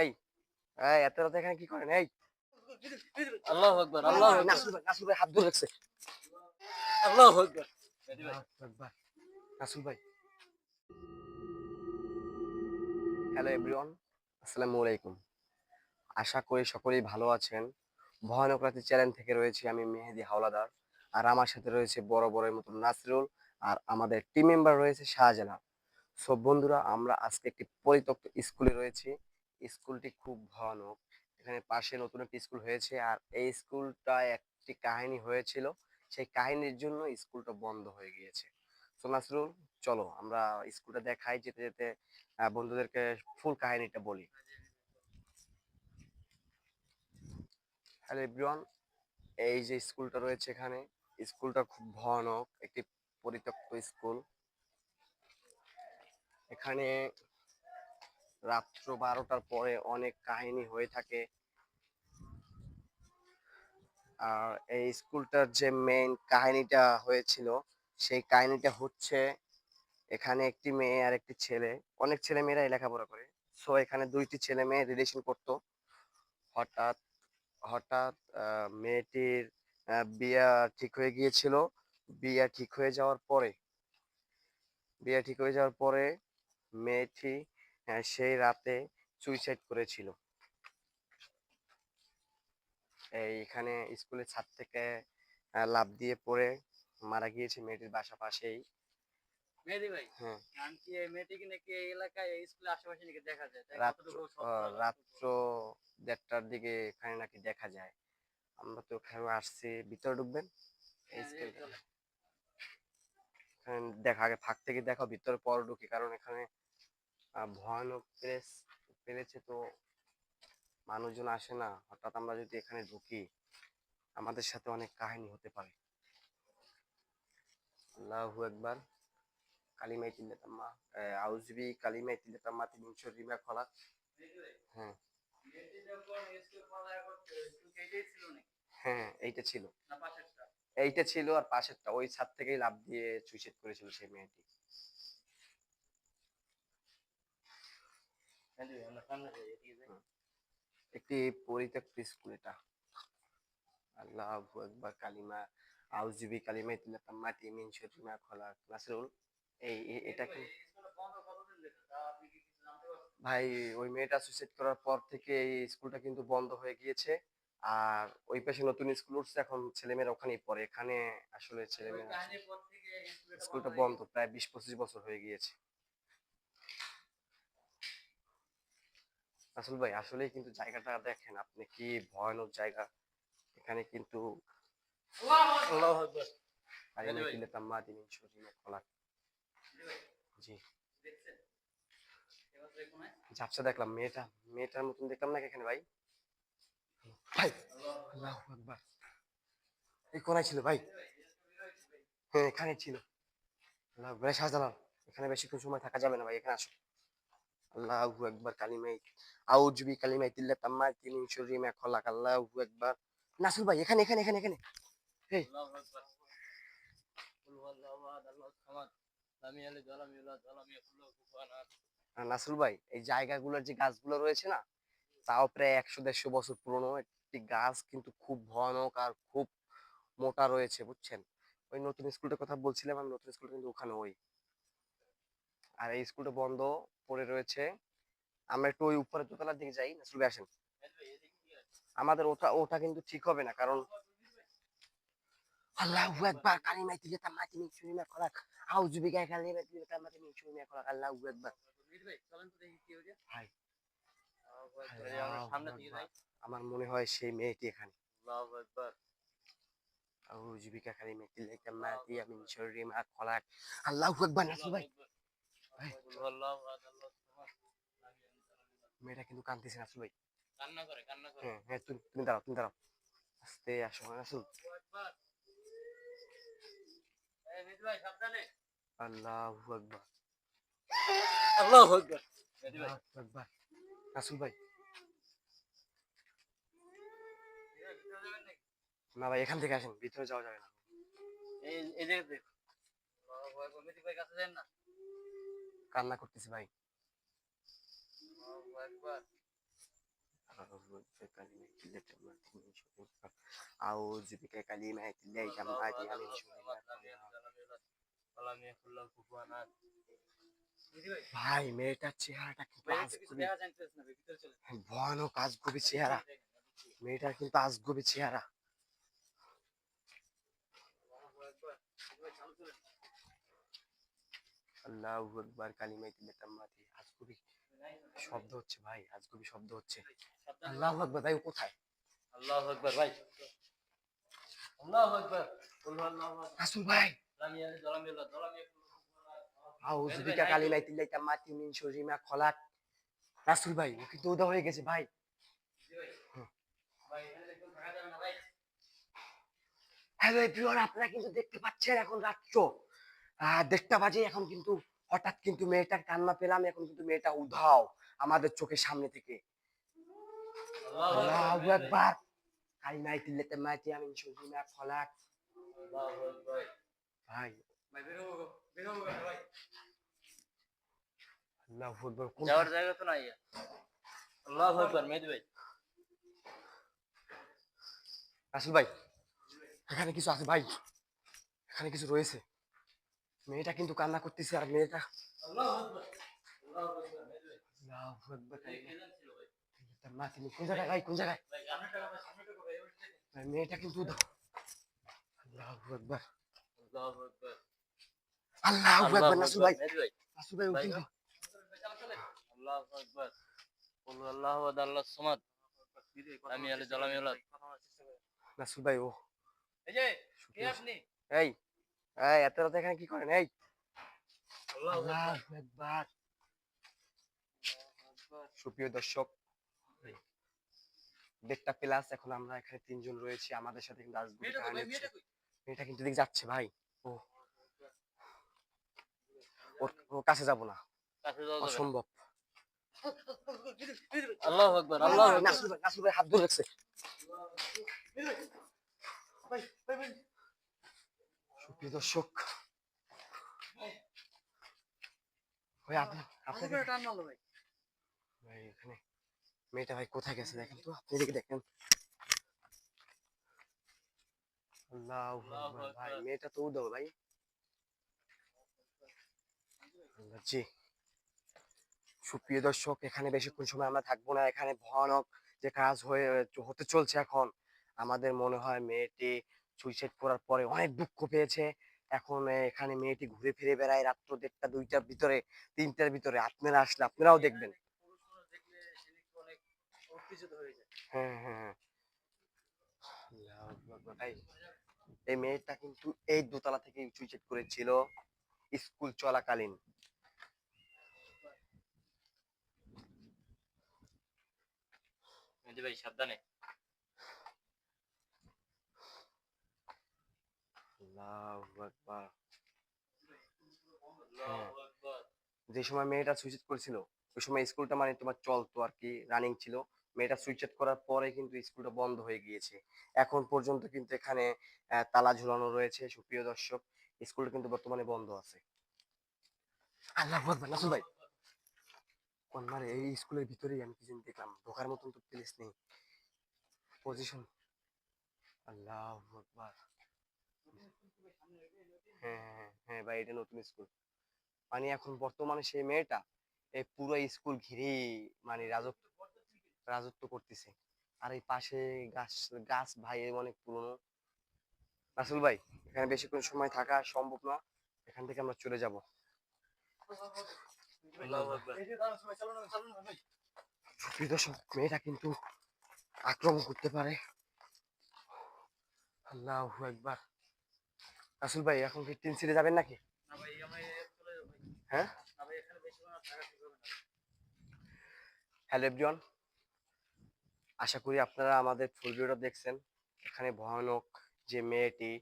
এই এই এত রাতে এখানে কি করেন? এই। আল্লাহু আকবার আল্লাহু নাসুল ভাই নাসুল ভাই হাত ধরে রাখছে। আল্লাহু আকবার। মেহেদি ভাই ভাই। হ্যালো এভরিওয়ান আসসালামু আলাইকুম। আশা করি সকলেই ভালো আছেন। ভয়ানক রাতে চ্যানেল থেকে রয়েছি আমি মেহেদি হাওলাদার। আর আমার সাথে রয়েছে বড় বড়ের মতো নাসরুল। আর আমাদের টিম মেম্বার রয়েছে শাহজালাল। সব বন্ধুরা, আমরা আজকে একটি পরিত্যক্ত স্কুলে রয়েছি। স্কুলটি খুব ভয়ানক। এখানে পাশে নতুন একটি স্কুল হয়েছে আর এই স্কুলটা একটি কাহিনী হয়েছিল। সেই কাহিনীর জন্য স্কুলটা বন্ধ হয়ে গিয়েছে। নাসরুল, চলো আমরা স্কুলটা দেখাই, যেতে যেতে বন্ধুদেরকে ফুল কাহিনীটা বলি। হ্যালো এভরিওয়ান এই যে স্কুলটা রয়েছে এখানে স্কুলটা খুব ভয়ানক, একটি পরিত্যক্ত স্কুল এখানে রাত্র বারোটার পরে অনেক কাহিনী হয়ে থাকে। আর এই স্কুলটার যে মেইন কাহিনীটা হয়েছিল, সেই কাহিনীটা হচ্ছে এখানে একটি মেয়ে আর একটি ছেলে। অনেক ছেলে মেয়েরাই লেখাপড়া করে। সো এখানে দুইটি ছেলে মেয়ে রিলেশন করতো। হঠাৎ হঠাৎ মেয়েটির বিয়া ঠিক হয়ে গিয়েছিল। বিয়া ঠিক হয়ে যাওয়ার পরে, বিয়া ঠিক হয়ে যাওয়ার পরে মেয়েটি সেই রাতে সুইসাইড করেছিল। এইখানে স্কুলের ছাদ থেকে লাফ দিয়ে পড়ে মারা গিয়েছে মেয়েটির বাসা পাশেই। হ্যাঁ। দেখা যায়? রাত্র কতটুকু সত্য আহ, না রাত্র দেড়টার দিকে এখানে নাকি দেখা যায়। আমরা তো এখানে আসছি ভিতরে ঢুকবেন এই হ্যাঁ, এই স্কুলটা চলো। এখানে দেখা আগে ফাঁক থেকে দেখো ভিতরে পর ঢুকি কারণ এখানে ভয়ানক প্লেস পেরেছে তো মানুষজন আসে না। হঠাৎ আমরা যদি এখানে ঢুকি আমাদের সাথে অনেক কাহিনী হতে পারে। আল্লাহু একবার কালিমাই তিল্লাতাম্মা আউজবি কালিমাই তিল্লাতাম্মা তিন রিমা খলাক ভাই, হ্যাঁ? হ্যাঁ এইটা ছিল? এইটা ছিল আর পাশেরটা ওই ছাদ থেকেই লাফ দিয়ে সুইসাইড করেছিল সেই মেয়েটি যাই। একটি পরিত্যক্ত স্কুল এটা আল্লাহু আকবার কালিমা আউজুবি কালিমা তিল্লাতাম্মা তিমিন শরীমা খলাক নাসরুল এই এটা কি? ভাই ওই মেয়েটা সুইসাইড করার পর থেকে এই স্কুলটা কিন্তু বন্ধ হয়ে গিয়েছে আর ওই পাশে নতুন স্কুল উঠছে এখন ছেলেমেয়েরা ওখানেই পড়ে। এখানে আসলে ছেলেমেয়েরা স্কুলটা বন্ধ প্রায় বিশ পঁচিশ বছর হয়ে গিয়েছে। আসল ভাই আসলে কিন্তু জায়গাটা দেখেন আপনি কি ভয়ানক জায়গা। এখানে কিন্তু ঝাপসা দেখলাম মেয়েটা মেয়েটার মতন দেখলাম না এখানে ভাই? ভাই আল্লাহু আল্লাহু আকবার। এই কোনায় ছিল ভাই। হ্যাঁ এখানে ছিল। আল্লাহ আকবার শাহজালাল এখানে বেশিক্ষণ সময় থাকা যাবে না ভাই এখানে আসো। আল্লাহু আকবার কালিমাই আউজবি কালিমাই তিল্লা তাম্মা খলাক। আল্লাহু আকবার। নাসুল ভাই এখানে এখানে এখানে এখানে। নাসুল ভাই এই জায়গাগুলোর যে গাছগুলো রয়েছে না তাও প্রায় একশো দেড়শো বছর পুরনো। একটি গাছ কিন্তু খুব ভয়ানক আর খুব মোটা রয়েছে বুঝছেন? ওই নতুন স্কুলটার কথা বলছিলাম আমি নতুন স্কুলটা কিন্তু ওখানে ওই। আর এই স্কুলটা বন্ধ পড়ে রয়েছে। আমরা একটু ওই উপরে দোতলার দিকে যাই। ভাই আসেন। ভাই? আমাদের ওটা ওটা কিন্তু ঠিক হবে না কারণ আল্লাহু আকবার কালিমাই তিলে তাম্মাতি মিন শুরিমা খলাক আউযু বিকা কালিমাই তিলে তাম্মাতি মিন শুরিমা খলাক আল্লাহু আকবার। ভাই, চলেন তো দেখি কি। ভাই আল্লাহু আকবার। এই আমরা মনে হয় সেই মেয়েটি এখানে। আল্লাহু খলাক আল্লাহু। মেয়েটা কিন্তু কান্না করে কান্না করে। হ্যাঁ হ্যাঁ তুমি দাঁড়াও তুমি দাঁড়াও। আস্তে আসো আকবার। আকবার। আকবার। ভাই, আল্লাহু আকবার নাসুল ভাই ভিতরে যাবেন নাকি? না ভাই এখান থেকে আসেন ভিতরে যাওয়া যাবে না এই এই জায়গাতে আল্লাহু আকবার। মেহেদি ভাই কাছে যান না কান্না করতেছি ভাই আল্লাহু আকবার أعوذ بكلمات الله التامات من شر ما خلق ولم يكن له كفوا احد ভাই মেয়েটার চেহারাটা কিন্তু বাইরে আজগুবি কিছু দেখা যাইতেছে না ভিতরে চলে ভয়ানক আজগুবি চেহারা মেয়েটার কিন্তু আজগুবি চেহারা আল্লাহু আজগুবি শব্দ হচ্ছে ভাই আজগুবি শব্দ হচ্ছে। আল্লাহু ভাই কোথায়? আল্লাহু আকবার ভাই। আল্লাহু আউযু বিকা মিন খলাক। রাসূল ও কিন্তু উদা হয়ে গেছে ভাই? হ্যালো এভরিওয়ান আপনারা কিন্তু দেখতে পাচ্ছেন এখন রাত্র। দেড়টা বাজে এখন কিন্তু হঠাৎ কিন্তু মেয়েটার কান্না পেলাম এখন কিন্তু মেয়েটা উধাও আমাদের চোখের সামনে থেকে। মা ভাই। আল্লাহু যাওয়ার জায়গা তো নাই। আল্লাহু মেহেদি রাসূল ভাই এখানে কিছু আছে ভাই। এখানে কিছু রয়েছে। মেয়েটা কিন্তু কান্না করতেছে আর মেয়েটা কোন জায়গায়? ভাই কোন জায়গায়? কিন্তু আল্লাহু আল্লাহু ভাই। ভাই। কিন্তু আল্লাহু আল্লাহু আমি আলি জালামি আল্লাহ ভাই ও। এই যে কে আপনি? এই এই এত রাতে এখানে কি করেন? এই। সুপ্রিয় দর্শক দেড়টা প্লাস এখন আমরা এখানে তিনজন রয়েছি। আমাদের সাথে কিন্তু মেয়েটা কিন্তু দিক যাচ্ছে ভাই। ও। ওর কাছে যাব না। অসম্ভব। আল্লাহু আকবার আল্লাহু নাসুর ভাই হাত ধরে রাখছে। ভাই। দর্শক ভাই আপনি আপনি আপনাকে টান মারলো ভাই। ভাই এখানে মেয়েটা ভাই কোথায় গেছে দেখেন তো? আপনি এদিকে দেখেন। আল্লাহু আল্লাহু ভাই মেয়েটা তো উদাও ভাই। জি। সুপ্রিয় দর্শক এখানে বেশিক্ষণ সময় আমরা থাকব না। এখানে ভয়ানক যে কাজ হয়ে হতে চলছে এখন আমাদের মনে হয় মেয়েটি সুইসাইড করার পরে অনেক দুঃখ পেয়েছে। এখন এখানে মেয়েটি ঘুরে ফিরে বেড়ায় রাত্র দেড়টা দুইটার ভিতরে তিনটার ভিতরে। আপনারা আসলে আপনারাও দেখবেন। হয়ে যায়। হ্যাঁ হ্যাঁ ভাই। এই মেয়েটা কিন্তু এই দোতলা থেকে সুইসাইড করেছিল স্কুল চলাকালীন। ভাই সাবধানে আল্লাহু আকবার আল্লাহু আকবার যে সময় মেয়েটা সুইসাইড করেছিল, ওই সময় স্কুলটা মানে তোমার চলতো আর কি রানিং ছিল। মেয়েটা সুইসাইড করার পরে কিন্তু স্কুলটা বন্ধ হয়ে গিয়েছে। এখন পর্যন্ত কিন্তু এখানে তালা ঝুলানো রয়েছে, সুপ্রিয় দর্শক। স্কুলটা কিন্তু বর্তমানে বন্ধ আছে। আল্লাহ ভাই। কোন মানে এই স্কুলের ভিতরেই আমি কিছু দেখলাম, ঢোকার মতন তো প্লেস নেই। পজিশন আল্লাহ হ্যাঁ হ্যাঁ হ্যাঁ ভাই এটা নতুন স্কুল মানে এখন বর্তমানে সেই মেয়েটা এই পুরো স্কুল ঘিরে মানে রাজত্ব রাজত্ব করতেছে। আর এই পাশে গাছ গাছ ভাই অনেক পুরনো। রাসুল ভাই এখানে বেশিক্ষণ সময় থাকা সম্ভব না। এখান থেকে আমরা চলে যাব। দর্শক মেয়েটা কিন্তু আক্রমণ করতে পারে। আল্লাহ একবার রাসুল ভাই এখন কি টিন সিটে যাবেন নাকি? হ্যাঁ? হ্যালো এভরিওয়ান আশা করি আপনারা আমাদের ফুল ভিডিওটা দেখছেন। এখানে ভয়ানক যে মেয়েটি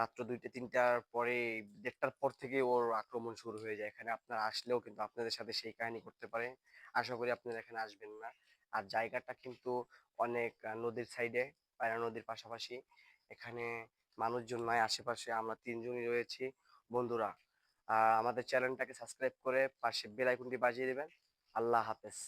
রাত্র দুইটা তিনটার পরে দেড়টার পর থেকে ওর আক্রমণ শুরু হয়ে যায়। এখানে আপনারা আসলেও কিন্তু আপনাদের সাথে সেই কাহিনী করতে পারে। আশা করি আপনারা এখানে আসবেন না। আর জায়গাটা কিন্তু অনেক নদীর সাইডে পায়রা নদীর পাশাপাশি। এখানে মানুষজন নাই আশেপাশে আমরা তিনজনই রয়েছি। বন্ধুরা আমাদের চ্যানেলটাকে সাবস্ক্রাইব করে পাশে বেল আইকনটি বাজিয়ে দেবেন। আল্লাহ হাফেজ।